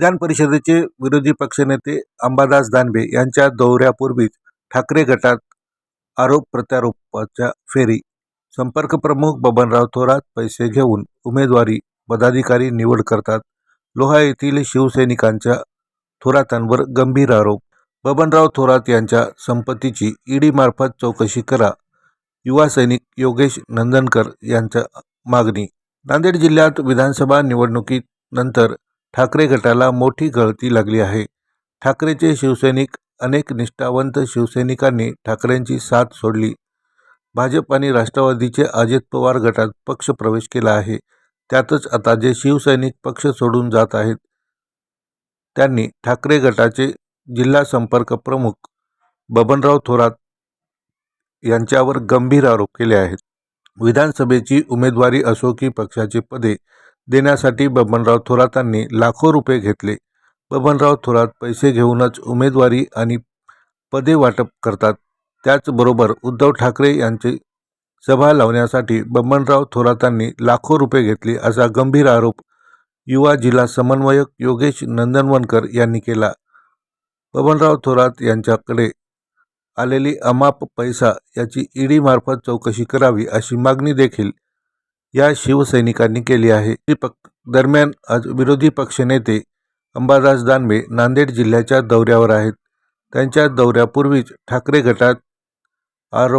विधान परिषदेचे विरोधी पक्षनेते अंबादास दानवे यांच्या दौऱ्यापूर्वीच ठाकरे गटात आरोप प्रत्यारोपाच्या फेरी. संपर्क प्रमुख बबनराव थोरात पैसे घेऊन उमेदवारी पदाधिकारी निवड करतात. लोहा येथील शिवसैनिकांच्या थोरातांवर गंभीर आरोप. बबनराव थोरात यांच्या संपत्तीची ईडीमार्फत चौकशी करा. युवा सैनिक योगेश नंदनकर यांच्या मागणी. नांदेड जिल्ह्यात विधानसभा निवडणुकीनंतर ठाकरे गटाला मोठी गळती लागली आहे. ठाकरेचे शिवसैनिक अनेक निष्ठावंत शिवसैनिकांनी ठाकरेंची साथ सोडली. भाजप आणि राष्ट्रवादीचे अजित पवार गटात पक्ष प्रवेश केला आहे. त्यातच आता जे शिवसैनिक पक्ष सोडून जात आहेत त्यांनी ठाकरे गटाचे जिल्हा संपर्क प्रमुख बबनराव थोरात यांच्यावर गंभीर आरोप केले आहेत. विधानसभेची उमेदवारी असो की पक्षाची पदे देण्यासाठी बबनराव थोरातांनी लाखो रुपये घेतले. बबनराव थोरात पैसे घेऊनच उमेदवारी आणि पदे वाटप करतात. त्याचबरोबर उद्धव ठाकरे यांची सभा लावण्यासाठी बबनराव थोरातांनी लाखो रुपये घेतले असा गंभीर आरोप युवा जिल्हा समन्वयक योगेश नंदनवनकर यांनी केला. बबनराव थोरात यांच्याकडे आलेली अमाप पैसा याची ईडीमार्फत चौकशी करावी अशी मागणी देखील या शिवसैनिकांनी केली आहे. दरम्यान आज विरोधी पक्षनेते अंबादास दानवे नांदेड जिल्ह्याच्या दौऱ्यावर आहेत. त्यांच्या दौऱ्यापूर्वीच ठाकरे गटात आरोप